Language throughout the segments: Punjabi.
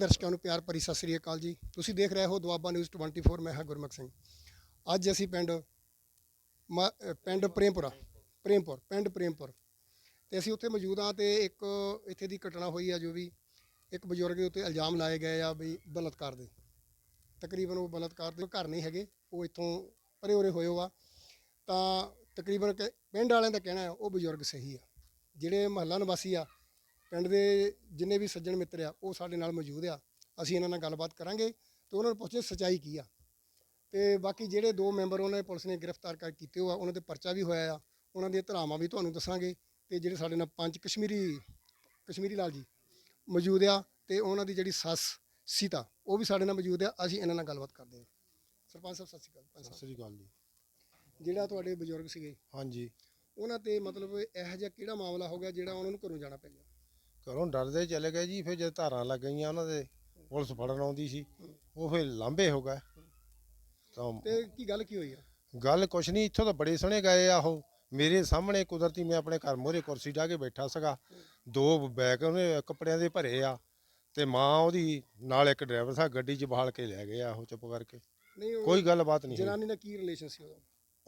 ਦਰਸ਼ਕਾਂ ਨੂੰ ਪਿਆਰ ਭਰੀ ਸਤਿ ਸ੍ਰੀ ਅਕਾਲ ਜੀ। ਤੁਸੀਂ ਦੇਖ ਰਹੇ ਹੋ ਦੁਆਬਾ ਨਿਊਜ਼ 24 ਮੈਂ ਹਾਂ ਗੁਰਮੁਖ ਸਿੰਘ। ਅੱਜ ਅਸੀਂ ਪਿੰਡ ਮਾ- ਪਿੰਡ ਪ੍ਰੇਮਪੁਰਾ, ਪ੍ਰੇਮਪੁਰ, ਪਿੰਡ ਪ੍ਰੇਮਪੁਰ। ਤੇ ਅਸੀਂ ਉੱਥੇ ਮੌਜੂਦ ਹਾਂ ਤੇ ਇੱਕ ਇੱਥੇ ਦੀ ਘਟਨਾ ਹੋਈ ਆ ਜੋ ਵੀ ਇੱਕ ਬਜ਼ੁਰਗ ਦੇ ਉੱਤੇ ਇਲਜ਼ਾਮ ਲਾਏ ਗਏ ਆ ਵੀ ਬਲਾਤਕਾਰ ਦੇ। ਤਕਰੀਬਨ ਉਹ ਬਲਾਤਕਾਰ ਦੇ ਘਰ ਨਹੀਂ ਹੈਗੇ, ਉਹ ਇੱਥੋਂ ਪਰੇ ਉਰੇ ਹੋਏ ਆ ਤਾਂ ਤਕਰੀਬਨ ਕਿ ਪਿੰਡ ਵਾਲਿਆਂ ਦਾ ਕਹਿਣਾ ਹੈ, ਉਹ ਬਜ਼ੁਰਗ ਸਹੀ ਆ। ਜਿਹੜੇ ਮਹੱਲਾ ਨਿਵਾਸੀ ਆ ਪਿੰਡ ਦੇ ਜਿੰਨੇ ਵੀ ਸੱਜਣ ਮਿੱਤਰ ਆ ਉਹ ਸਾਡੇ ਨਾਲ ਮੌਜੂਦ ਆ। ਅਸੀਂ ਇਹਨਾਂ ਨਾਲ ਗੱਲਬਾਤ ਕਰਾਂਗੇ ਤੇ ਉਹਨਾਂ ਨੂੰ ਪੁੱਛਦੇ ਸਚਾਈ ਕੀ ਆ। ਤੇ ਬਾਕੀ ਜਿਹੜੇ ਦੋ ਮੈਂਬਰ ਉਹਨਾਂ ਨੇ ਪੁਲਿਸ ਨੇ ਗ੍ਰਿਫਤਾਰ ਕਰ ਕੀਤੇ ਹੋ ਆ ਉਹਨਾਂ ਤੇ ਪਰਚਾ ਵੀ ਹੋਇਆ ਆ। ਉਹਨਾਂ ਦੀਆਂ ਧਰਾਵਾਂ ਵੀ ਤੁਹਾਨੂੰ ਦੱਸਾਂਗੇ ਤੇ ਜਿਹੜੇ ਸਾਡੇ ਨਾਲ ਪੰਜ ਕਸ਼ਮੀਰੀ ਕਸ਼ਮੀਰੀ ਲਾਲ ਜੀ ਮੌਜੂਦ ਆ ਤੇ ਉਹਨਾਂ ਦੀ ਜਿਹੜੀ ਸੱਸ ਸੀਤਾ ਉਹ ਵੀ ਸਾਡੇ ਨਾਲ ਮੌਜੂਦ ਆ। ਅਸੀਂ ਇਹਨਾਂ ਨਾਲ ਗੱਲਬਾਤ ਕਰਦੇ ਹਾਂ ਸਰਪੰਚ ਸਾਹਿਬ ਸਤਿ ਸ਼੍ਰੀ ਅਕਾਲ। ਪੰਜ ਸਤਿ ਸਾਹਿਬ। ਸ੍ਰੀ ਅਕਾਲ ਜੀ। ਜਿਹੜਾ ਤੁਹਾਡੇ ਬਜ਼ੁਰਗ ਸੀਗੇ। ਹਾਂਜੀ। ਉਹਨਾਂ ਤੇ ਮਤਲਬ ਇਹੋ ਜਿਹਾ ਕਿਹੜਾ ਮਾਮਲਾ ਹੋ ਗਿਆ ਜਿਹੜਾ ਉਹਨਾਂ ਨੂੰ ਘਰੋਂ ਜਾਣਾ ਪੈ ਗਿਆ? ਘਰੋਂ ਡਰਦੇ ਚਲੇ ਗਏ ਜੀ ਫਿਰ ਜਦ ਧਾਰਾਂ ਲੱਗ ਗਈਆਂ ਉਹਨਾਂ ਦੇ ਪੁਲਿਸ ਫੜਨ ਆਉਂਦੀ ਸੀ ਉਹ ਫਿਰ ਲਾਂਬੇ ਹੋ ਗਏ। ਤਾਂ ਤੇ ਕੀ ਗੱਲ ਕੀ ਹੋਈ ਆ? ਗੱਲ ਕੁਛ ਨਹੀਂ ਇੱਥੋਂ ਤਾਂ ਬੜੇ ਸੋਹਣੇ ਗਏ ਆ ਉਹ। ਮੇਰੇ ਸਾਹਮਣੇ ਕੁਦਰਤੀ ਮੈਂ ਆਪਣੇ ਘਰ ਮੋਰੇ ਕੁਰਸੀ ਢਾ ਕੇ ਬੈਠਾ ਸੀਗਾ। ਦੋ ਬੈਗ ਉਹਨੇ ਕੱਪੜਿਆਂ ਦੇ ਭਰੇ ਆ ਤੇ ਮਾਂ ਉਹਦੀ ਨਾਲ ਇੱਕ ਡਰਾਈਵਰ ਸਾਹਿਬ ਗੱਡੀ 'ਚ ਬਹਾਲ ਕੇ ਲੈ ਗਏ ਆ ਉਹ ਚੁੱਪ ਕਰਕੇ। ਨਹੀਂ ਉਹ ਕੋਈ ਗੱਲਬਾਤ ਨਹੀਂ ਹੋਈ। ਜਨਾਨੀ ਨਾਲ ਕੀ ਰਿਲੇਸ਼ਨ ਸੀ ਉਹਦਾ?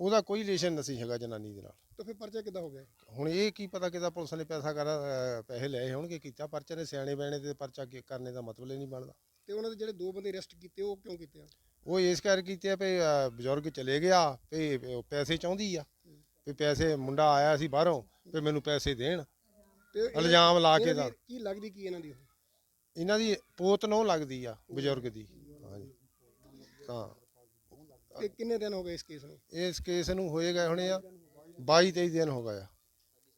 ਉਹਦਾ ਕੋਈ ਰਿਲੇਸ਼ਨ ਨਹੀਂ ਹੈਗਾ ਜਨਾਨੀ ਦੇ ਨਾਲ। ਤਾਂ ਫਿਰ ਪਰਚਾ ਕਿੱਦਾਂ ਹੋ ਗਿਆ? ਹੁਣ ਇਹ ਕੀ ਪਤਾ ਕਿਦਾ ਪੁਲਿਸ ਨੇ ਪੈਸਾ ਕਰ ਪੈਸੇ ਲਏ ਹੋਣਗੇ ਕੀਤਾ ਪਰਚੇ ਨੇ ਸਿਆਣੇ ਬੈਣੇ ਤੇ ਪਰਚਾ ਕੀ ਕਰਨੇ ਦਾ ਮਤਲਬ ਹੀ ਨਹੀਂ ਬਣਦਾ। ਤੇ ਉਹਨਾਂ ਦੇ ਜਿਹੜੇ ਦੋ ਬੰਦੇ ਅਰੈਸਟ ਕੀਤੇ ਉਹ ਕਿਉਂ ਕੀਤੇ ਆ? ਉਹ ਇਸ ਕਰਕੇ ਕੀਤੇ ਆ ਵੀ ਬਜ਼ੁਰਗ ਚਲੇ ਗਿਆ ਵੀ ਉਹ ਪੈਸੇ ਚਾਹੁੰਦੀ ਆ। ਵੀ ਪੈਸੇ ਮੁੰਡਾ ਆਇਆ ਸੀ ਬਾਹਰੋਂ ਵੀ ਮੈਨੂੰ ਪੈਸੇ ਦੇਣ। ਤੇ ਇਹ- ਇਲਜ਼ਾਮ ਲਾ ਕੇ ਇਹਨਾਂ ਦਾ ਦੀ। ਕੀ ਲੱਗਦੀ ਕੀ ਇਹਨਾਂ ਦੀ ਉਹ? ਇਹਨਾਂ ਦੀ ਪੋਤ ਨੂੰ ਲੱਗਦੀ ਆ ਬਜ਼ੁਰਗ ਦੀ। ਹਾਂਜੀ। ਤਾਂ ਕਿੰਨੇ ਦਿਨ ਹੋ ਗਏ ਇਸ ਕੇਸ ਨੂੰ? ਇਸ ਕੇਸ ਨੂੰ ਹੋਏ ਗਏ ਹੋਣੇ ਆ 22 23 ਦਿਨ ਹੋ ਗਏ ਆ।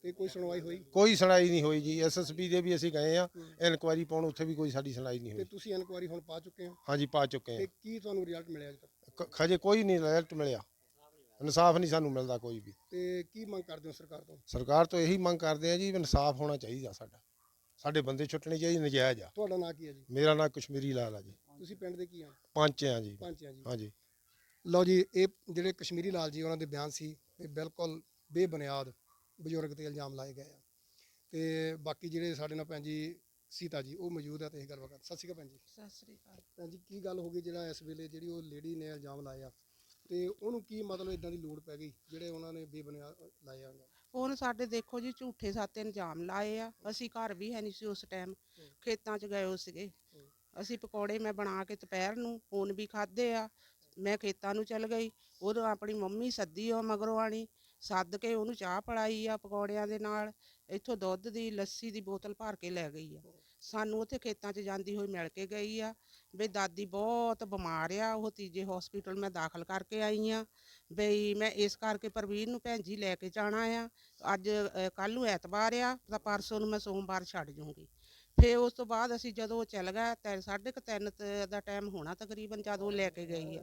ਤੇ ਕੋਈ ਸੁਣਵਾਈ ਹੋਈ? ਕੋਈ ਸੁਣਾਈ ਨਹੀਂ ਹੋਈ ਜੀ। ਐਸਐਸਪੀ ਦੇ ਵੀ ਅਸੀਂ ਗਏ ਆ ਇਨਕੁਆਇਰੀ ਪਾਉਣ ਉੱਥੇ ਵੀ ਕੋਈ ਸਾਡੀ ਸੁਣਾਈ ਨਹੀਂ ਤੇ ਹੋਈ ਤੁਸੀਂ ਇਨਕੁਆਰੀ ਹੁਣ ਪਾ ਚੁੱਕੇ ਹੋ? ਹਾਂਜੀ ਪਾ ਚੁੱਕੇ ਤੇ ਆ ਕੀ ਤੁਹਾਨੂੰ ਰਿਜ਼ਲਟ ਮਿਲਿਆ ਅਜੇ ਤੱਕ? ਕ- ਖਜੇ ਕੋਈ ਨਹੀਂ ਰਿਜ਼ਲਟ ਮਿਲਿਆ। ਇਨਸਾਫ ਨਹੀਂ ਸਾਨੂੰ ਮਿਲਦਾ ਕੋਈ ਵੀ। ਤੇ ਕੀ ਮੰਗ ਕਰਦੇ ਹੋ ਸਰਕਾਰ ਤੋਂ? ਸਰਕਾਰ ਤੋਂ ਇਹੀ ਮੰਗ ਕਰਦੇ ਆ ਜੀ ਵੀ ਇਨਸਾਫ ਹੋਣਾ ਚਾਹੀਦਾ ਸਾਡਾ। ਸਾਡੇ ਬੰਦੇ ਛੁੱਟਣੇ ਚਾਹੀਦੇ ਨਜਾਇਜ਼ ਆ। ਤੁਹਾਡਾ ਨਾਂ ਕੀ ਹੈ ਜੀ? ਮੇਰਾ ਨਾਮ ਕਸ਼ਮੀਰੀ ਲਾਲ ਆ ਜੀ। ਤੁਸੀਂ ਪਿੰਡ ਦੇ ਕੀ ਆ ਪੰਚ ਆ ਜੀ। ਪੰਚ ਆ ਜੀ। ਹਾਂਜੀ। ਲਓ ਜੀ ਇਹ ਜਿਹੜੇ ਕਸ਼ਮੀਰੀ ਲਾਲ ਜੀ ਉਹਨਾਂ ਦੇ ਬਿਆਨ ਸੀ ਇਹ ਬਿਲਕੁਲ ਬੇਬੁਨਿਆਦ ਬਜ਼ੁਰਗ ਤੇ ਇਲਜ਼ਾਮ ਲਾਏ ਗਏ ਆ। ਤੇ ਬਾਕੀ ਜਿਹੜੇ ਸਾਡੇ ਨਾਲ ਭੈਣ ਜੀ ਸੀਤਾ ਜੀ ਉਹ ਮੌਜੂਦ ਆ ਤੇ ਇਹ ਗੱਲਬਾਤ ਸਤਿ ਸ਼੍ਰੀ ਅਕਾਲ ਭੈਣ ਜੀ। ਸਤਿ ਸ੍ਰੀ ਅਕਾਲ। ਭੈਣ ਜੀ ਕੀ ਗੱਲ ਹੋ ਗਈ ਜਿਹੜਾ ਇਸ ਵੇਲੇ ਜਿਹੜੀ ਉਹ ਲੇਡੀ ਨੇ ਇਲਜ਼ਾਮ ਲਾਇਆ? ਤੇ ਉਹਨੂੰ ਕੀ ਮਤਲਬ ਇਦਾਂ ਦੀ ਲੋੜ ਪੈ ਗਈ ਜਿਹੜੇ ਉਹਨਾਂ ਨੇ ਬੇਬੁਨਿਆਦ ਲਾਇਆ ਉਹਨਾਂ ਉਹਨ ਸਾਡੇ ਦੇਖੋ ਜੀ ਝੂਠੇ ਸਾਤੇ ਇਲਜ਼ਾਮ ਲਾਏ ਆ। ਅਸੀਂ ਘਰ ਵੀ ਹੈ ਨਹੀਂ ਸੀ ਉਸ ਟਾਈਮ। ਖੇਤਾਂ 'ਚ ਗਏ ਹੋ ਸੀਗੇ। ਅਸੀਂ ਪਕੌੜੇ ਮੈਂ ਬਣਾ ਕੇ ਦੁਪਹਿਰ ਨੂੰ ਹੁਣ ਵੀ ਖਾਦੇ ਆ। ਮੈਂ ਖੇਤਾਂ ਨੂੰ ਚੱਲ ਗਈ, ਉਦੋਂ ਆਪਣੀ ਮੰਮੀ ਸੱਦੀ ਉਹ ਮਗਰੋਂ ਆਣੀ, ਸੱਦ ਕੇ ਉਹਨੂੰ ਚਾਹ ਪੜਾਈ ਆ ਪਕੌੜਿਆਂ ਦੇ ਨਾਲ, ਇੱਥੋਂ ਦੁੱਧ ਦੀ, ਲੱਸੀ ਦੀ ਬੋਤਲ ਭਰ ਕੇ ਲੈ ਗਈ ਆ। ਸਾਨੂੰ ਉੱਥੇ ਖੇਤਾਂ 'ਚ ਜਾਂਦੀ ਹੋਈ ਮਿਲ ਕੇ ਗਈ ਆ ਵੀ ਦਾਦੀ ਬਹੁਤ ਬਿਮਾਰ ਆ, ਉਹ ਤੀਜੇ ਹਸਪੀਟਲ ਮੈਂ ਦਾਖਲ ਕਰਕੇ ਆਈ ਆ, ਬਈ ਮੈਂ ਇਸ ਕਰਕੇ ਪ੍ਰਵੀਨ ਨੂੰ ਭੈਣ ਜੀ ਲੈ ਕੇ ਜਾਣਾ ਆ, ਅੱਜ ਕੱਲ ਨੂੰ ਐਤਵਾਰ ਆ, ਤਾਂ ਪਰਸੋਂ ਨੂੰ ਮੈਂ ਸੋਮਵਾਰ ਛੱਡ ਜੂੰਗੀ। ਫਿਰ ਉਸ ਤੋਂ ਬਾਅਦ ਅਸੀਂ ਜਦੋਂ ਉਹ ਚੱਲ ਗਏ ਤੇ ਸਾਢੇ ਕੁ ਤਿੰਨ ਤ- ਦਾ ਟਾਈਮ ਹੋਣਾ ਤਕਰੀਬਨ ਜਦ ਉਹ ਲੈ ਕੇ ਗਈ ਆ।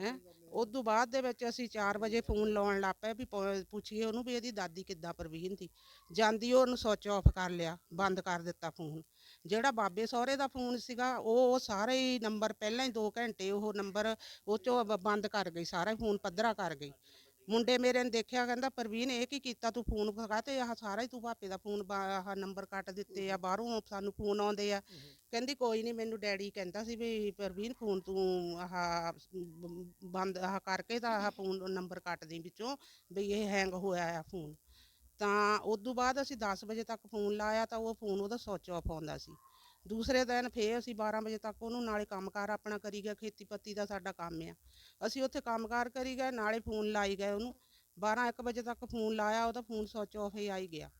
ਹੈ? ਉਸ ਤੋਂ ਬਾਅਦ ਦੇ ਵਿੱਚ ਅਸੀਂ 4 ਵਜੇ ਫੋਨ ਲਾਉਣ ਲੱਗ ਪਏ ਵੀ ਪੁ- ਪੁੱਛੀਏ ਉਹਨੂੰ ਵੀ ਇਹਦੀ ਦਾਦੀ ਕਿੱਦਾਂ ਪ੍ਰਵੀਨ ਦੀ ਜਾਂਦੀ ਉਹ ਉਹਨੂੰ ਸੁੱਚ ਆਫ ਕਰ ਲਿਆ, ਬੰਦ ਕਰ ਦਿੱਤਾ ਫੋਨ। ਜਿਹੜਾ ਬਾਬੇ ਸਹੁਰੇ ਦਾ ਫੋਨ ਸੀਗਾ, ਉਹ ਉਹ ਸਾਰੇ ਹੀ ਨੰਬਰ ਪਹਿਲਾਂ ਹੀ 2 ਘੰਟੇ ਉਹ ਨੰਬਰ ਉਹ ਚੋਂ ਬ- ਬੰਦ ਕਰ ਗਈ, ਸਾਰਾ ਹੀ ਫੋਨ ਪੱਧਰਾ ਕਰ ਗਈ। ਮੁੰਡੇ ਮੇਰੇ ਨੇ ਦੇਖਿਆ ਕਹਿੰਦਾ ਪ੍ਰਵੀਨ ਇਹ ਕੀ ਕੀਤਾ ਤੂੰ ਫੋਨ ਖਗਾ ਤੇ ਆਹ ਸਾਰਾ ਹੀ ਤੂੰ ਭਾਪੇ ਦਾ ਫੋਨ ਆਹ ਨੰਬਰ ਕੱਟ ਦਿੱਤੇ ਆ ਬਾਹਰੋਂ ਸਾਨੂੰ ਫੋਨ ਆਉਂਦੇ ਆ। ਕਹਿੰਦੀ ਕੋਈ ਨਹੀਂ ਮੈਨੂੰ ਡੈਡੀ ਕਹਿੰਦਾ ਸੀ ਵੀ ਪ੍ਰਵੀਨ ਫੋਨ ਤੂੰ ਆਹ ਬੰਦ ਆਹ ਕਰਕੇ ਤਾਂ ਆਹ ਫੋਨ ਨੰਬਰ ਕੱਟ ਦੇ ਵਿੱਚੋਂ ਵੀ ਇਹ ਹੈਂਗ ਹੋਇਆ ਆ ਫੋਨ। ਤਾਂ ਉਸ ਤੋਂ ਬਾਅਦ ਅਸੀਂ 10 ਵਜੇ ਤੱਕ ਫੋਨ ਲਾਇਆ ਤਾਂ ਉਹ ਫੋਨ ਉਹਦਾ ਸੁੱਚ ਆਫ ਆਉਂਦਾ ਸੀ। ਦੂਸਰੇ ਦਿਨ ਫੇਰ ਅਸੀਂ 12 ਵਜੇ ਤੱਕ ਉਹਨੂੰ ਨਾਲੇ ਕੰਮਕਾਰ ਆਪਣਾ ਕਰੀ ਗਏ ਖੇਤੀਪੱਤੀ ਦਾ ਸਾਡਾ ਕੰਮ ਆ। ਅਸੀਂ ਉੱਥੇ ਕੰਮਕਾਰ ਕਰੀ ਗਏ ਨਾਲੇ ਫੋਨ ਲਾਈ ਗਏ ਉਹਨੂੰ। 12 1 ਵਜੇ ਤੱਕ ਫੋਨ ਲਾਇਆ ਉਹਦਾ ਫੋਨ ਸੁੱਚ ਆਫ ਹੀ ਆਈ ਗਿਆ।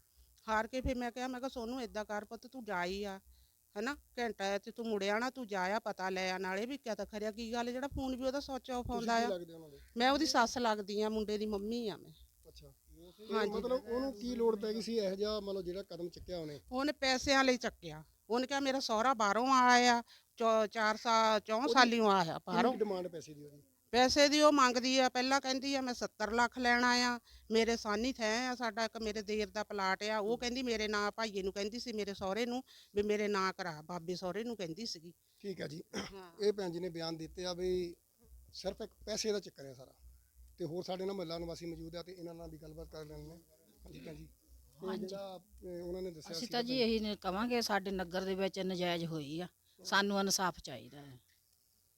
ਹਾਰ ਕੇ ਫਿਰ ਮੈਂ ਕਿਹਾ ਮੈਂ ਕਿਹਾ ਸੋਨੂੰ ਇਦਾਂ ਕਰ ਪੁੱਤ ਤੂੰ ਜਾਈ ਆ ਹਨਾ? ਘੰਟਾ ਤੇ ਤੂੰ ਮੁੜਿਆ ਨਾ ਤੂੰ ਜਾਇਆ ਪਤਾ ਲੈ ਆ ਨਾਲੇ ਵੀ ਕਿਆ ਤਾਂ ਖਰਿਆ ਕੀ ਗੱਲ ਜਿਹੜਾ ਫੋਨ ਵੀ ਉਹਦਾ ਸੁੱਚ ਆਫ ਆਉਂਦਾ ਆ। ਲੱਗਦੇ ਉਹਨਾਂ ਦੇ ਮੈਂ ਉਹਦੀ ਸੱਸ ਲੱਗਦੀ ਆ ਮੁੰਡੇ ਦੀ ਮੰਮੀ ਆ ਮੈਂ। ਅੱਛਾ। ਤੇ ਮਤਲਬ ਉਹਨੂੰ ਕੀ ਲੋੜ ਪੈ ਗਈ ਸੀ ਇਹੋ ਜਿਹਾ ਮਤਲਬ ਜਿਹੜਾ ਕਦਮ ਚੱਕਿਆ ਉਹਨੇ? ਉਹਨੇ ਪੈਸਿਆਂ ਲਈ ਚੱਕਿਆ। ਉਹਨੇ ਕਿਹਾ ਮੇਰਾ ਸਹੁਰਾ ਬਾਹਰੋਂ ਆਇਆ 4 ਸਾਲ 4 ਸਾਲੀਆਂ ਆਇਆ ਬਾਹਰੋਂ। ਡਿਮਾਂਡ ਪੈਸੇ ਦੀ ਉਹਦੀ? ਪੈਸੇ ਦੀ ਉਹ ਮੰਗਦੀ ਆ ਪਹਿਲਾਂ ਕਹਿੰਦੀ ਆ ਮੈਂ 70 ਲੱਖ ਲੈਣਾ ਆ ਮੇਰੇ ਸਾਨੀ ਥੈ ਆ ਸਾਡਾ ਇੱਕ ਮੇਰੇ ਦੇਰ ਦਾ ਪਲਾਟ ਆ। ਉਹ ਕਹਿੰਦੀ ਮੇਰੇ ਨਾਂ ਭਾਈਏ ਨੂੰ ਕਹਿੰਦੀ ਸੀ ਮੇਰੇ ਸਹੁਰੇ ਨੂੰ ਵੀ ਮੇਰੇ ਨਾਂ ਕਰਾ। ਬਾਬੇ ਸਹੁਰੇ ਨੂੰ ਕਹਿੰਦੀ ਸੀਗੀ। ਠੀਕ ਹੈ ਜੀ। ਹਾਂ। ਇਹ ਭੈਣ ਜੀ ਨੇ ਬਿਆਨ ਦਿੱਤੇ ਆ ਵੀ ਸਿਰਫ ਇੱਕ ਪੈਸੇ ਦਾ ਚੱਕਰ ਹੈ ਸਾਰਾ। ਤੇ ਹੋਰ ਸਾਡੇ ਨਾਲ ਮਹੱਲਾ ਨਿਵਾਸੀ ਮੌਜੂਦ ਆ ਤੇ ਇਹਨਾਂ ਨਾਲ ਵੀ ਗੱਲਬਾਤ ਕਰ ਲੈਣੇ ਨੇ ਹਾਂਜੀ ਭੈਣ ਜੀ। ਤੇ ਜਿਹੜਾ ਉਹਨਾਂ ਨੇ ਦੱਸਿਆ ਅਸੀਂ ਸੀ ਤਾਂ ਜੀ ਇਹੀ ਨ- ਕਵਾਂਗੇ ਸਾਡੇ ਨਗਰ ਦੇ ਵਿੱਚ ਨਜਾਇਜ਼ ਹੋਈ ਆ। ਸਾਨੂੰ ਇਨਸਾਫ ਚਾਹੀਦਾ ਹੈ।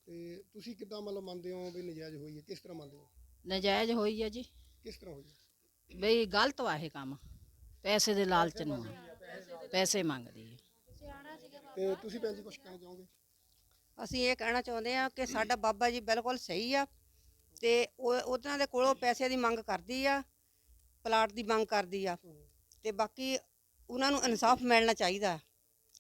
ਤੇ ਤੁਸੀਂ ਕਿੱਦਾਂ ਮਤਲਬ ਮੰਨਦੇ ਹੋ ਵੀ ਨਜਾਇਜ਼ ਹੋਈ ਹੈ? ਕਿਸ ਤਰ੍ਹਾਂ ਮੰਨਦੇ ਹੋ? ਨਜਾਇਜ਼ ਹੋਈ ਹੈ ਜੀ। ਕਿਸ ਤਰ੍ਹਾਂ ਹੋਈ ਹੈ? ਬਈ ਗਲਤ ਵਾ ਇਹ ਕੰਮ। ਪੈਸੇ ਦੇ ਲਾਲਚ ਨੂੰ। ਆ। ਪੈਸੇ ਮੰਗਦੀ ਹੈ। ਤੇ ਤੁਸੀਂ ਭੈਣ ਜੀ ਕੁਝ ਕਹਿਣਾ ਚਾਹੋਗੇ? ਅਸੀਂ ਇਹ ਕਹਿਣਾ ਚਾਹੁੰਦੇ ਆ ਕਿ ਸਾਡਾ ਬਾਬਾ ਜੀ ਬਿਲਕੁਲ ਸਹੀ ਆ ਤੇ ਉਹ ਉਹਨਾਂ ਦੇ ਕੋਲੋਂ ਪੈਸੇ ਦੀ ਮੰਗ ਕਰਦੀ ਆ ਪਲਾਟ ਦੀ ਮੰਗ ਕਰਦੀ ਆ। ਤੇ ਬਾਕੀ ਉਹਨਾਂ ਨੂੰ ਇਨਸਾਫ ਮਿਲਣਾ ਚਾਹੀਦਾ। ਹੈ।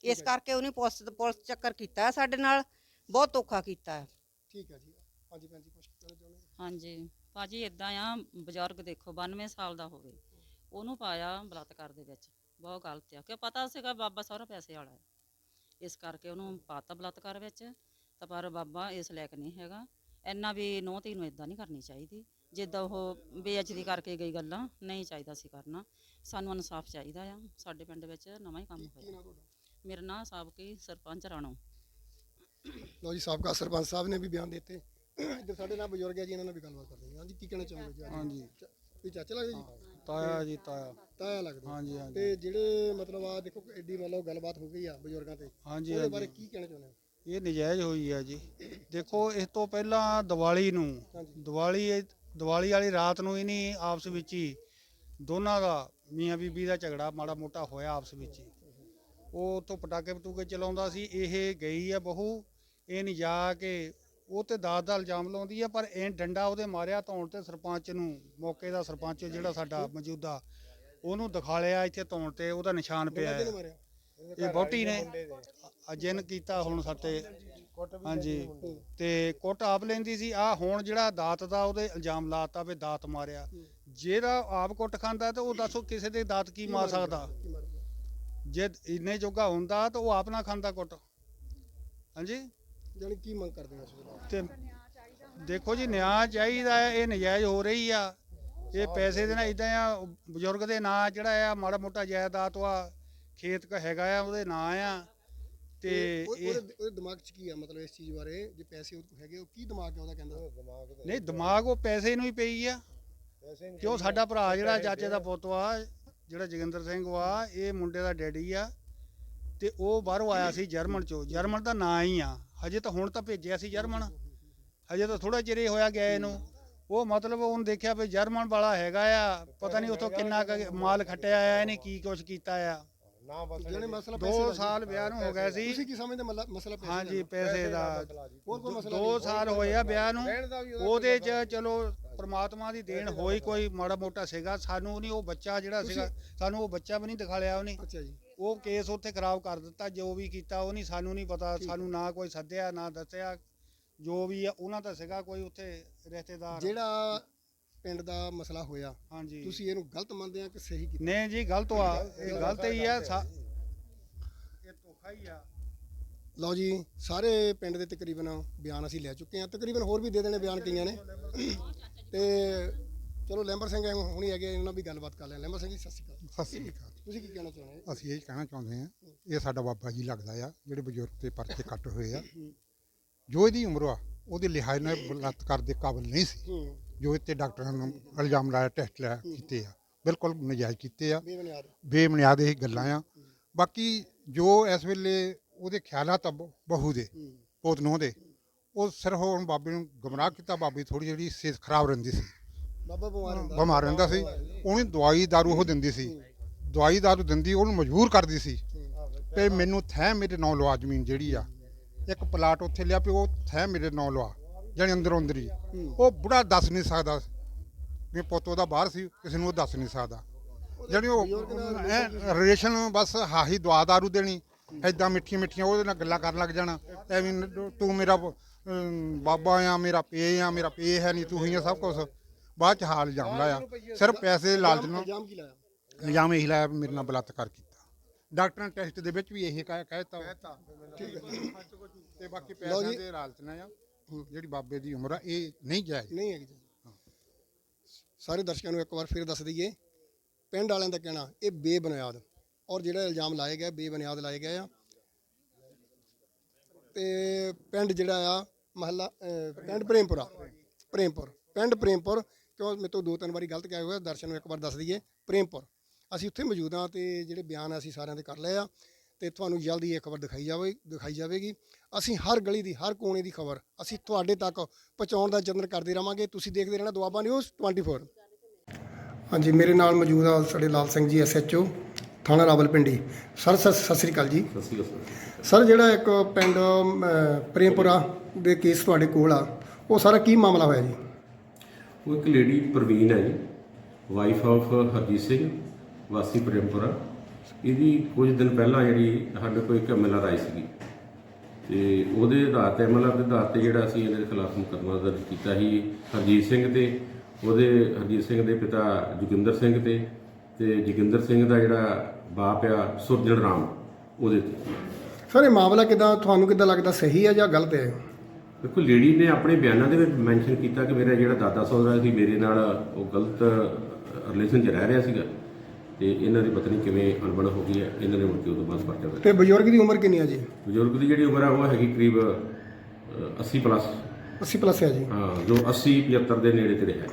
ਇਸ ਕਰਕੇ ਉਹਨੇ ਪੁਲਿਸ ਪੁਲਿਸ ਚੱਕਰ ਕੀਤਾ ਹੈ ਸਾਡੇ ਨਾਲ। ਬਹੁਤ ਧੋਖਾ ਕੀਤਾ ਹੈ। ਠੀਕ ਹੈ ਜੀ। ਹਾਂਜੀ ਭੈਣ ਜੀ ਕੁਝ ਕਹਿਣਾ ਚਾਹੁੰਦੇ? ਹਾਂਜੀ। ਭਾਜੀ ਇਦਾਂ ਆ ਬਜ਼ੁਰਗ ਦੇਖੋ 92 ਸਾਲ ਦਾ ਹੋਵੇ। ਉਹਨੂੰ ਪਾਇਆ ਬਲਾਤਕਾਰ ਦੇ ਵਿੱਚ। ਬਹੁਤ ਗਲਤ ਆ। ਕਿ ਪਤਾ ਸੀਗਾ ਬਾਬਾ ਸਾਰਾ ਪੈਸੇ ਵਾਲਾ ਹੈ? ਇਸ ਕਰਕੇ ਉਹਨੂੰ ਪਾਤਾ ਬਲਾਤਕਾਰ ਵਿੱਚ। ਤਾਂ ਪਰ ਬਾਬਾ ਇਸ ਲਾਇਕ ਨਹੀਂ ਹੈਗਾ। ਇੰਨਾ ਵੀ ਨੌ ਧੀ ਨੂੰ ਇਦਾਂ ਨਹੀਂ ਕਰਨੀ ਚਾਹੀਦੀ। ਜਿੱਦਾਂ ਉਹ ਬੇਇੱਜ਼ਤੀ ਕਰਕੇ ਗਈ ਗੱਲਾਂ ਨਹੀਂ ਚਾਹੀਦਾ ਸੀ ਕਰਨਾ। ਸਾਨੂੰ ਇਨਸਾਫ ਚਾਹੀਦਾ ਆ। ਸਾਡੇ ਪਿੰਡ ਵਿੱਚ ਨਵਾਂ ਹੀ ਕੰਮ ਹੋਇਆ। ਮੇਰਾ ਨਾਂ ਸਾਬਕੀ ਸਰਪੰਚ ਰਾਣੋ। ਲਓ ਜੀ ਸਾਬਕਾ ਸਰਪੰਚ ਸਾਹਿਬ ਨੇ ਵੀ ਬਿਆਨ ਦਿੱਤੇ। ਇੱਧਰ ਸਾਡੇ ਨਾਲ ਬਜ਼ੁਰਗ ਹੈ ਜੀ ਇਹਨਾਂ ਨਾਲ ਵੀ ਗੱਲਬਾਤ ਕਰਦੇ ਹਾਂ। ਹਾਂਜੀ ਕੀ ਕਹਿਣਾ ਚਾਹੋਗੇ ਜੀ ਹਾਂਜੀ। ਵੀ ਚਾਚਾ ਲੱਗਦੇ ਜੀ? ਤਾਇਆ ਜੀ ਤਾਇਆ। ਤਾਇਆ ਲੱਗਦੇ। ਹਾਂਜੀ ਹਾਂਜੀ। ਤੇ ਜਿਹੜੇ ਮਤਲਬ ਆ ਦੇਖੋ ਐਡੀ ਮਤਲਬ ਗੱਲਬਾਤ ਹੋ ਗਈ ਆ ਬਜ਼ੁਰਗਾਂ ਤੇ। ਹਾਂਜੀ ਉਹਦੇ ਬਾਰੇ ਹਾਂਜੀ ਕੀ ਕਹਿਣਾ ਚਾਹੁੰਦੇ ਹੋ? ਇਹ ਨਜਾਇਜ਼ ਹੋਈ ਆ ਜੀ। ਦੇਖੋ ਇਸ ਤੋਂ ਪਹਿਲਾਂ ਦੀਵਾਲੀ ਨੂੰ ਹਾਂਜੀ। ਦੀਵਾਲੀ ਦੀਵਾਲੀ ਵਾਲੀ ਰਾਤ ਨੂੰ ਇਹਨੀ ਆਪਸ ਵਿੱਚ ਹੀ ਦੋਨਾਂ ਦਾ ਮੀਆਂ ਬੀਬੀ ਦਾ ਝਗੜਾ ਮਾੜਾ ਮੋਟਾ ਹੋਇਆ ਆਪਸ ਵਿੱਚ ਹੀ। ਉਹ ਤੋਂ ਪਟਾਕੇ ਪਟੂਕੇ ਚਲਾਉਂਦਾ ਸੀ। ਇਹ ਗਈ ਆ ਬਹੂ। ਇਹ ਨਹੀਂ ਜਾ ਕੇ ਉਹ ਤੇ ਦਾਦ ਦਾ ਇਲਜ਼ਾਮ ਲਾਉਂਦੀ ਆ ਪਰ ਇਹ ਡੰਡਾ ਉਹਦੇ ਮਾਰਿਆ ਧੌਣ ਤੇ ਸਰਪੰਚ ਨੂੰ ਮੌਕੇ ਦਾ ਸਰਪੰਚ ਜਿਹੜਾ ਸਾਡਾ ਮੌਜੂਦਾ ਉਹਨੂੰ ਦਿਖਾ ਲਿਆ ਇੱਥੇ ਧੌਣ ਤੇ ਉਹਦਾ ਨਿਸ਼ਾਨ ਪਿਆ ਹੈ। ਇਹ ਬੋਟੀ ਨੇ ਅਜਨ ਕੀਤਾ ਹੁਣ ਸੱਤੇ ਹਾਂਜੀ ਤੇ ਕੁੱਟ ਆਪ ਲੈਂਦੀ ਸੀ। ਆ ਹੁਣ ਜਿਹੜਾ ਦਾਤ ਦਾ ਉਹਦੇ ਇਲਜ਼ਾਮ ਲਾਤਾ ਵੀ ਦਾਤ ਮਾਰਿਆ। ਜਿਹੜਾ ਆਪ ਕੁੱਟ ਖਾਂਦਾ ਤੇ ਉਹ ਦੱਸੋ ਕਿਸੇ ਦੇ ਦਾਤ ਕੀ ਮਾਰ ਸਕਦਾ? ਜੇ ਇੰਨੇ ਜੋਗਾ ਹੁੰਦਾ ਤਾਂ ਉਹ ਆਪ ਨਾ ਖਾਂਦਾ ਕੁੱਟ। ਹਾਂਜੀ? ਜਾਨੀ ਕੀ ਮੰਗ ਕਰਦੇ ਹੋ ਤੇ ਦੇਖੋ ਜੀ ਨਿਆਂ ਚਾਹੀਦਾ ਹੈ ਇਹ ਨਜਾਇਜ਼ ਹੋ ਰਹੀ ਆ। ਇਹ ਪੈਸੇ ਦੇ ਨਾਲ ਇਦਾਂ ਆ। ਬਜ਼ੁਰਗ ਦੇ ਨਾਂ ਜਿਹੜਾ ਆ ਮਾੜਾ ਮੋਟਾ ਜਾਇਦਾਦ ਵਾ ਖੇਤ ਕ ਹੈਗਾ ਆ ਉਹਦੇ ਨਾਂ ਆ। ਤੇ ਉਹ- ਇਹ ਉਹਦੇ ਦਿਮਾਗ 'ਚ ਕੀ ਆ ਮਤਲਬ ਇਸ ਚੀਜ਼ ਬਾਰੇ? ਜੇ ਪੈਸੇ ਉਹਦੇ ਕੋਲ ਹੈਗੇ ਉਹ ਕੀ ਦਿਮਾਗ ਹੈ ਉਹਦਾ ਕਹਿੰਦਾ? ਨਹੀਂ ਦਿਮਾਗ ਉਹ ਪੈਸੇ ਨੂੰ ਹੀ ਪਈ ਆ। ਕਿਉਂ ਸਾਡਾ ਭਰਾ ਜਿਹੜਾ ਚਾਚੇ ਦਾ ਪੁੱਤ ਵਾ ਜਿਹੜਾ ਜੋਗਿੰਦਰ ਸਿੰਘ ਵਾ ਇਹ ਮੁੰਡੇ ਦਾ ਡੈਡੀ ਆ। ਤੇ ਉਹ ਬਾਹਰੋਂ ਆਇਆ ਸੀ ਜਰਮਨ ਚੋਂ। ਜਰਮਨ ਦਾ ਨਾਂ ਹੀ ਆ। ਹਜੇ ਤਾਂ ਹੁਣ ਤਾਂ ਭੇਜਿਆ ਸੀ ਜਰਮਨ। ਹਜੇ ਤਾਂ ਥੋੜਾ ਚਿਰ ਹੀ ਹੋਇਆ ਗਿਆ ਇਹਨੂੰ। ਉਹ ਮਤਲਬ ਉਹਨੇ ਦੇਖਿਆ ਵੀ ਜਰਮਨ ਵਾਲਾ ਹੈਗਾ ਆ ਪਤਾ ਨਹੀਂ ਉਥੋਂ ਕਿੰਨਾ ਕੁ ਮਾਲ ਖੱਟਿਆ ਆ ਇਹਨੇ ਕੀ ਕੁਛ ਕੀਤਾ ਆ। ਨਾ ਬਸ ਜਾਨੀ ਮਸਲਾ ਪੈਸੇ ਦਾ 2 ਜੀ। ਸਾਲ ਵਿਆਹ ਨੂੰ ਹੋ ਗਿਆ ਸੀ। ਤੁਸੀਂ ਕੀ ਸਮਝਦੇ ਮਸਲਾ ਪੈਸੇ ਦਾ? ਹਾਂਜੀ? ਪੈਸੇ ਦਾ। ਹੋਰ ਕੋਈ ਮਸਲਾ 2 ਸਾਲ ਹੋਏ ਆ ਵਿਆਹ ਨੂੰ। ਉਹਦਾ ਉਹਦੇ ਚ ਚਲੋ ਪ੍ਰਮਾਤਮਾ ਦੀ ਦੇਣ ਹੋਈ ਕੋਈ ਮਾੜਾ ਮੋਟਾ ਸੀਗਾ ਸਾਨੂੰ ਨਹੀਂ ਉਹ ਬੱਚਾ ਜਿਹੜਾ ਸੀਗਾ ਸਾਨੂੰ ਉਹ ਬੱਚਾ ਵੀ ਨਹੀਂ ਦਿਖਾ ਲਿਆ ਉਹਨੇ। ਅੱਛਾ ਜੀ। ਉਹ ਕੇਸ ਉੱਥੇ ਖਰਾਬ ਕਰ ਦਿੱਤਾ ਜੋ ਵੀ ਕੀਤਾ ਉਹ ਨਹੀਂ ਸਾਨੂੰ ਨਹੀਂ ਪਤਾ ਸਾਨੂੰ ਨਾ ਕੋਈ ਸੱਦਿਆ ਨਾ ਦੱਸਿਆ ਜੋ ਵੀ ਆ ਉਹਨਾਂ ਦਾ ਸੀਗਾ ਕੋਈ ਉੱਥੇ ਰਿਸ਼ਤੇਦਾਰ। ਜਿਹੜਾ ਪਿੰਡ ਦਾ ਮਸਲਾ ਹੋਇਆ ਹਾਂਜੀ। ਤੁਸੀਂ ਇਹਨੂੰ ਗਲਤ ਮੰਨਦੇ ਆ ਕਿ ਸਹੀ ਕੀਤਾ? ਨਹੀਂ ਜੀ ਗਲਤ ਆ ਇਹ ਗਲਤ ਹੀ ਆ ਇਹ ਧੋਖਾ ਹੀ ਆ। ਲਓ ਜੀ ਸਾਰੇ ਪਿੰਡ ਦੇ ਤਕਰੀਬਨ ਬਿਆਨ ਅਸੀਂ ਲੈ ਚੁੱਕੇ ਹਾਂ। ਤਕਰੀਬਨ ਹੋਰ ਵੀ ਦੇ ਦੇਣੇ ਬਿਆਨ ਕਈਆਂ ਨੇ। ਤੇ ਚਲੋ ਲੈਂਬਰ ਸਿੰਘ ਹੁਣੀ ਹੈਗੇ ਇਹਨਾਂ ਨਾਲ ਵੀ ਗੱਲਬਾਤ ਕਰ ਲੈਣ ਲੈਂਬਰ ਸਿੰਘ ਜੀ ਸਤਿ ਸ਼੍ਰੀ ਅਕਾਲ। ਸਤਿ ਸ੍ਰੀ ਅਕਾਲ। ਤੁਸੀਂ ਕੀ ਕਹਿਣਾ ਚਾਹੁੰਦੇ ਹੋ? ਅਸੀਂ ਇਹ ਕਹਿਣਾ ਚਾਹੁੰਦੇ ਹਾਂ ਇਹ ਸਾਡਾ ਬਾਬਾ ਜੀ ਲੱਗਦਾ ਆ ਜਿਹੜੇ ਬਜ਼ੁਰਗ ਤੇ ਪਰਚੇ ਕੱਟ ਹੋਏ ਆ। ਜੋ ਇਹਦੀ ਉਮਰ ਆ ਉਹਦੇ ਲਿਹਾਜ਼ ਨਾਲ ਬਲਾਤਕਾਰ ਦੇ ਕਾਬਿਲ ਨਹੀਂ ਸੀ। ਹੂੰ। ਜੋ ਇੱਥੇ ਡਾਕਟਰਾਂ ਨੂੰ ਇਲਜ਼ਾਮ ਲਾਇਆ ਟੈਸਟ ਲਾਇਆ ਕੀਤੇ ਆ ਬਿਲਕੁਲ ਨਜਾਇਜ਼ ਕੀਤੇ ਆ। ਬੇਬੁਨਿਆਦ। ਇਹ ਗੱਲਾਂ ਆ। ਬਾਕੀ ਜੋ ਇਸ ਵੇਲੇ ਉਹਦੇ ਖਿਆਲਾਤ ਆ ਬ- ਬਹੂ ਦੇ ਪੋਤ ਨੂੰਹ ਦੇ ਉਹ ਸਿਰਫ ਹੁਣ ਬਾਬੇ ਨੂੰ ਗਮਰਾਹ ਕੀਤਾ ਬਾਬੇ ਥੋੜੀ ਜਿਹੜੀ ਸਿਹਤ ਖਰਾਬ ਰਹਿੰਦੀ ਸੀ। ਬਾਬਾ ਬਿਮਾਰ ਹੁੰਦਾ। ਬਿਮਾਰ ਰਹਿੰਦਾ ਸੀ। ਉਹਨੂੰ ਦਵਾਈ ਦਾਰੂ ਉਹ ਦਿੰਦੀ ਸੀ। ਦਵਾਈ ਦਾਰੂ ਦਿੰਦੀ ਉਹਨੂੰ ਮਜਬੂਰ ਕਰਦੀ ਸੀ। ਤੇ ਮੈਨੂੰ ਥੈ ਮੇਰੇ ਨਾਂ ਲਵਾ ਜ਼ਮੀਨ ਜਿਹੜੀ ਆ। ਇੱਕ ਪਲਾਟ ਉੱਥੇ ਲਿਆ ਵੀ ਉਹ ਥੈ ਮੇਰੇ ਨਾਂ ਲਵਾ ਜਾਣੀ ਅੰਦਰੋਂ ਅੰਦਰ। ਹੀ। ਉਹ ਬੁੜਾ ਦੱਸ ਨਹੀਂ ਸਕਦਾ। ਵੀ ਪੁੱਤ ਉਹਦਾ ਬਾਹਰ ਸੀ ਕਿਸੇ ਨੂੰ ਉਹ ਦੱਸ ਨਹੀਂ ਸਕਦਾ। ਜਿਹੜੀ ਉਹ ਰਿਲੇਸ਼ਨ ਬਸ ਹਾਹੀ ਦਵਾ ਦਾਰੂ ਦੇਣੀ ਐਦਾਂ ਮਿੱਠੀਆਂ ਮਿੱਠੀਆਂ ਉਹਦੇ ਨਾਲ ਗੱਲਾਂ ਕਰਨ ਲੱਗ ਜਾਣਾ। ਐਵੇਂ ਤੂੰ ਮੇਰਾ ਬਾਬਾ ਆ ਮੇਰਾ ਪੇ ਆ ਮੇਰਾ ਪੇ ਹੈ ਨਹੀਂ ਤੂੰ ਹੀ ਆ ਸਭ ਕੁਝ ਬਾਅਦ ਚ ਹਾਲ ਜਾਮ ਲਾਇਆ ਸਿਰਫ ਪੈਸੇ ਦੇ ਲਾਲਚ ਨੂੰ ਇਲਜ਼ਾਮ ਕੀ ਲਾਇਆ? ਇਲਜ਼ਾਮ ਇਹੀ ਲਾਇਆ ਵੀ ਮੇਰੇ ਨਾਲ ਬਲਾਤਕਾਰ ਕੀਤਾ। ਡਾਕਟਰਾਂ ਟੈਸਟ ਦੇ ਵਿੱਚ ਵੀ ਇਹੀ ਕਹਿ ਕਹਿਤਾ। ਤੇ ਬਾਕੀ ਜੀ। ਦੇ ਲਾਲਚ ਨਾਲ ਆ। ਜਿਹੜੀ ਬਾਬੇ ਦੀ ਉਮਰ ਆ ਇਹ ਨਹੀਂ ਜਾਇਜ਼। ਨਹੀਂ ਜੀ। ਸਾਰੇ ਦਰਸ਼ਕਾਂ ਨੂੰ ਇੱਕ ਵਾਰ ਫਿਰ ਦੱਸ ਦਈਏ ਪਿੰਡ ਵਾਲਿਆਂ ਦਾ ਕਹਿਣਾ ਇਹ ਬੇਬੁਨਿਆਦ। ਔਰ ਜਿਹੜਾ ਇਲਜ਼ਾਮ ਲਾਏ ਗਏ ਬੇਬੁਨਿਆਦ ਲਾਏ ਗਏ ਆ। ਤੇ ਪਿੰਡ ਜਿਹੜਾ ਆ ਮਹੱਲਾ ਪਿੰਡ ਪ੍ਰੇਮਪੁਰਾ। ਪ੍ਰੇਮਪੁਰ। ਪਿੰਡ ਪ੍ਰੇਮਪੁਰ, ਕਿਉਂ ਮੇਰੇ ਤੋਂ ਦੋ ਤਿੰਨ ਵਾਰੀ ਗਲਤ ਕਿਹਾ ਹੋਇਆ, ਦਰਸ਼ਨ ਨੂੰ ਇੱਕ ਵਾਰ ਦੱਸ ਦਈਏ। ਪ੍ਰੇਮਪੁਰ। ਅਸੀਂ ਉੱਥੇ ਮੌਜੂਦ ਹਾਂ ਤੇ ਜਿਹੜੇ ਬਿਆਨ ਆ ਅਸੀਂ ਸਾਰਿਆਂ ਦੇ ਕਰ ਲਏ ਆ ਤੇ ਤੁਹਾਨੂੰ ਜਲਦੀ ਇਹ ਖਬਰ ਦਿਖਾਈ ਜਾਵੇ, ਦਿਖਾਈ ਜਾਵੇਗੀ। ਅਸੀਂ ਹਰ ਗਲੀ ਦੀ, ਹਰ ਕੋਨੇ ਦੀ ਖਬਰ ਅਸੀਂ ਤੁਹਾਡੇ ਤੱਕ ਪਹੁੰਚਾਉਣ ਦਾ ਯਤਨ ਕਰਦੇ ਰਵਾਂਗੇ ਤੁਸੀਂ ਦੇਖਦੇ ਰਹਿਣਾ ਦੁਆਬਾ ਨਿਊਜ਼ 24 ਹਾਂਜੀ, ਮੇਰੇ ਨਾਲ ਮੌਜੂਦ ਆ ਸਾਡੇ ਲਾਲ ਸਿੰਘ ਜੀ ਐਸਐਚਓ ਥਾਣਾ ਰਾਵਲਪਿੰਡੀ। ਸਰ, ਸਤਿ ਸ੍ਰੀ ਅਕਾਲ ਜੀ। ਸਰ। ਸਰ ਜਿਹੜਾ ਇੱਕ ਪਿੰਡ ਅਮ, ਪ੍ਰੇਮਪੁਰਾ ਦੇ ਕੇਸ ਤੁਹਾਡੇ ਕੋਲ ਆ ਉਹ ਸਾਰਾ ਕੀ ਮਾਮਲਾ ਹੋਇਆ ਜੀ? ਉਹ ਇੱਕ ਲੇਡੀ ਪ੍ਰਵੀਨ ਹੈ ਜੀ ਵਾਈਫ ਆਫ ਹਰਜੀਤ ਸਿੰਘ ਵਾਸੀ ਪ੍ਰੇਮਪੁਰਾ। ਇਹਦੀ ਕੁਝ ਦਿਨ ਪਹਿਲਾਂ ਜਿਹੜੀ ਸਾਡੇ ਕੋਲ ਇੱਕ ਐਮਐਲਆਰ ਆਈ ਸੀਗੀ। ਤੇ ਉਹਦੇ ਆਧਾਰ ਤੇ ਐਮਐਲਆਰ ਦੇ ਆਧਾਰ ਤੇ ਜਿਹੜਾ ਅਸੀਂ ਇਹਦੇ ਖਿਲਾਫ ਮੁਕੱਦਮਾ ਦਰਜ ਕੀਤਾ ਸੀ ਹਰਜੀਤ ਸਿੰਘ ਤੇ ਉਹਦੇ ਹਰਜੀਤ ਸਿੰਘ ਦੇ ਪਿਤਾ ਜੋਗਿੰਦਰ ਸਿੰਘ ਤੇ ਤੇ ਜੋਗਿੰਦਰ ਸਿੰਘ ਦਾ ਜਿਹੜਾ ਬਾਪ ਆ ਸੁਰਜਣ ਰਾਮ ਉਹਦੇ ਤੇ। ਸਰ ਇਹ ਮਾਮਲਾ ਕਿਦਾਂ ਤੁਹਾਨੂੰ ਕਿਦਾਂ ਲੱਗਦਾ ਸਹੀ ਹੈ ਜਾਂ ਗਲਤ ਹੈ? ਦੇਖੋ ਲੇਡੀ ਨੇ ਆਪਣੇ ਬਿਆਨਾਂ ਦੇ ਵਿੱਚ ਮੈਂਸ਼ਨ ਕੀਤਾ ਕਿ ਮੇਰਾ ਜਿਹੜਾ ਦਾਦਾ ਸਹੁਰਾ ਸੀ ਮੇਰੇ ਨਾਲ ਉਹ ਗਲਤ ਰਿਲੇਸ਼ਨ 'ਚ ਰਹਿ ਰਿਹਾ ਸੀਗਾ ਤੇ ਇਹਨਾਂ ਦੀ ਪਤਨੀ ਕਿਵੇਂ ਅਣਬਣ ਹੋ ਗਈ ਹੈ ਇਹਨਾਂ ਨੇ ਮੁੜ ਕੇ ਉਦੋਂ ਬਾਅਦ ਪਰਚਾ ਦਿੱਤਾ। ਤੇ ਬਜ਼ੁਰਗ ਦੀ ਉਮਰ ਕਿੰਨੀ ਹੈ ਜੀ? ਬਜ਼ੁਰਗ ਦੀ ਜਿਹੜੀ ਉਮਰ ਆ ਉਹ ਹੈਗੀ ਕਰੀਬ ਅ, 80 ਪਲੱਸ 80 ਪਲੱਸ ਹੈ ਜੀ। ਹਾਂ ਜੋ 80 75 ਦੇ ਨੇੜੇ ਤੇੜੇ ਹੈ।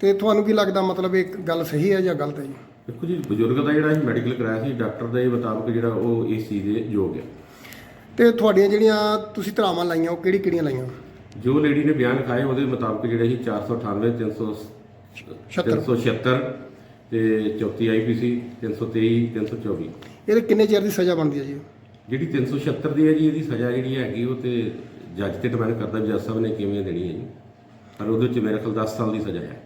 ਤੇ ਤੁਹਾਨੂੰ ਕੀ ਲੱਗਦਾ ਮਤਲਬ ਇਹ ਗੱਲ ਸਹੀ ਹੈ ਜਾਂ ਗਲਤ ਹੈ ਜੀ? ਦੇਖੋ ਜੀ ਬਜ਼ੁਰਗ ਦਾ ਜਿਹੜਾ ਮੈਡੀਕਲ ਕਰਾਇਆ ਸੀ ਡਾਕਟਰ ਦੇ ਮੁਤਾਬਕ ਜਿਹੜਾ ਉਹ ਇਸ ਚੀਜ਼ ਦੇ ਯੋਗ ਹੈ। ਤੇ ਤੁਹਾਡੀਆਂ ਜਿਹੜੀਆਂ ਤੁਸੀਂ ਧਰਾਵਾਂ ਲਾਈਆਂ ਉਹ ਕਿਹੜੀ ਕਿਹੜੀਆਂ ਲਾਈਆਂ? ਜੋ ਲੇਡੀ ਨੇ ਬਿਆਨ ਲਿਖਾਏ ਉਹਦੇ ਮੁਤਾਬਕ ਜਿਹੜੇ ਸੀ 498 300 376 ਤੇ 34 ਆਈਪੀਸੀ 323 324 ਇਹਦੇ ਕਿੰਨੇ ਚਿਰ ਦੀ ਸਜ਼ਾ ਬਣਦੀ ਹੈ ਜੀ? ਜਿਹੜੀ 376 ਦੀ ਹੈ ਜੀ ਇਹਦੀ ਸਜ਼ਾ ਜਿਹੜੀ ਹੈਗੀ ਉਹ ਤੇ ਜੱਜ ਤੇ ਡਿਪੈਂਡ ਕਰਦਾ ਵੀ ਜੱਜ ਸਾਹਿਬ ਨੇ ਕਿਵੇਂ ਦੇਣੀ ਹੈ ਜੀ। ਪਰ ਉਹਦੇ ਵਿੱਚ ਮੇਰੇ ਖਿਆਲ 10 ਸਾਲ ਦੀ ਸਜ਼ਾ ਹੈ।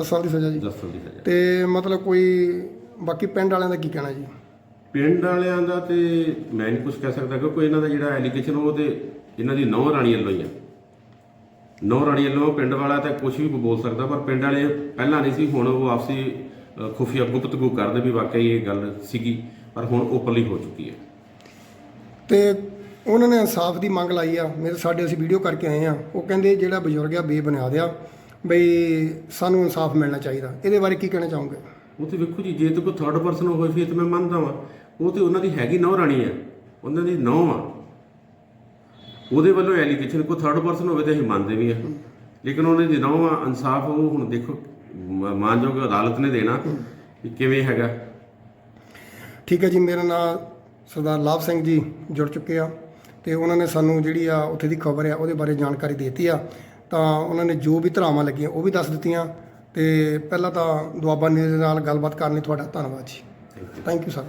10 ਸਾਲ ਦੀ ਸਜ਼ਾ ਜੀ? 10 ਸਾਲ ਦੀ ਸਜ਼ਾ। ਤੇ ਮਤਲਬ ਕੋਈ ਬਾਕੀ ਪਿੰਡ ਵਾਲਿਆਂ ਦਾ ਕੀ ਕਹਿਣਾ ਜੀ? ਪਿੰਡ ਵਾਲਿਆਂ ਦਾ ਤੇ ਮੈਂ ਨਹੀਂ ਕੁਝ ਕਹਿ ਸਕਦਾ ਕਿਉਂਕਿ ਇਹਨਾਂ ਦਾ ਜਿਹੜਾ ਐਲੀਗੇਸ਼ਨ ਉਹ ਤੇ ਇਹਨਾਂ ਦੀ ਨੌ ਰਾਣੀ ਵੱਲੋਂ ਹੀ ਆ। ਨੌ ਰਾਣੀ ਵੱਲੋਂ ਪਿੰਡ ਵਾਲਾ ਤਾਂ ਕੁਝ ਵੀ ਬੋਲ ਸਕਦਾ ਪਰ ਪਿੰਡ ਵਾਲੇ ਪਹਿਲਾਂ ਨਹੀਂ ਸੀ ਹੁਣ ਉਹ ਆਪਸੀ ਖੁਫੀਆ ਗੁਪਤਗੂ ਕਰਦੇ ਵੀ ਵਾਕਈ ਇਹ ਗੱਲ ਸੀਗੀ ਪਰ ਹੁਣ ਓਪਨਲੀ ਹੋ ਚੁੱਕੀ ਹੈ। ਤੇ ਉਹਨਾਂ ਨੇ ਇਨਸਾਫ ਦੀ ਮੰਗ ਲਾਈ ਆ। ਮੇਰੇ ਸਾਡੇ ਅਸੀਂ ਵੀਡੀਓ ਕਰਕੇ ਆਏ ਆ। ਉਹ ਕਹਿੰਦੇ ਜਿਹੜਾ ਬਜ਼ੁਰਗ ਆ ਬੇਬੁਨਿਆਦ ਆ ਬਈ ਸਾਨੂੰ ਇਨਸਾਫ ਮਿਲਣਾ ਚਾਹੀਦਾ। ਇਹਦੇ ਬਾਰੇ ਕੀ ਕਹਿਣਾ ਚਾਹੋਗੇ? ਉਹ ਤੇ ਵੇਖੋ ਜੀ ਜੇ ਤੇ ਕੋਈ ਥਰਡ ਪਰਸਨ ਹੋਵੇ ਫਿਰ ਤੇ ਮੈਂ ਮੰਨਦਾ ਵਾਂ। ਉਹ ਤੇ ਉਹਨਾਂ ਦੀ ਹੈਗੀ ਨੌ ਰਾਣੀ ਹੈ ਉਹਨਾਂ ਦੀ ਨੌ ਆ। ਉਹਦੇ ਵੱਲੋਂ ਐਲੀਗੇਸ਼ਨ ਕੋਈ ਥਰਡ ਪਰਸਨ ਹੋਵੇ ਤੇ ਅਸੀਂ ਮੰਨਦੇ ਵੀ ਆ। ਲੇਕਿਨ ਉਹਨੇ ਦੀ ਨੌ ਆ ਇਨਸਾਫ ਉਹ ਹੁਣ ਦੇਖੋ ਮਾਨਯੋਗ ਅਦਾਲਤ ਨੇ ਦੇਣਾ ਕਿ ਕਿਵੇਂ ਹੈਗਾ। ਠੀਕ ਹੈ ਜੀ ਮੇਰਾ ਨਾਮ ਸਰਦਾਰ ਲਾਭ ਸਿੰਘ ਜੀ ਜੁੜ ਚੁੱਕੇ ਆ ਤੇ ਉਹਨਾਂ ਨੇ ਸਾਨੂੰ ਜਿਹੜੀ ਆ ਉੱਥੇ ਦੀ ਖਬਰ ਆ ਉਹਦੇ ਬਾਰੇ ਜਾਣਕਾਰੀ ਦਿੱਤੀ ਆ। ਤਾਂ ਉਹਨਾਂ ਨੇ ਜੋ ਵੀ ਧਰਾਵਾਂ ਲੱਗੀਆਂ ਉਹ ਵੀ ਦੱਸ ਦਿੱਤੀਆਂ ਤੇ ਪਹਿਲਾਂ ਤਾਂ ਦੁਆਬਾ ਨਿਊਜ਼ ਦੇ ਨਾਲ ਗੱਲਬਾਤ ਕਰਨ ਲਈ ਤੁਹਾਡਾ ਧੰਨਵਾਦ ਜੀ। Thank you sir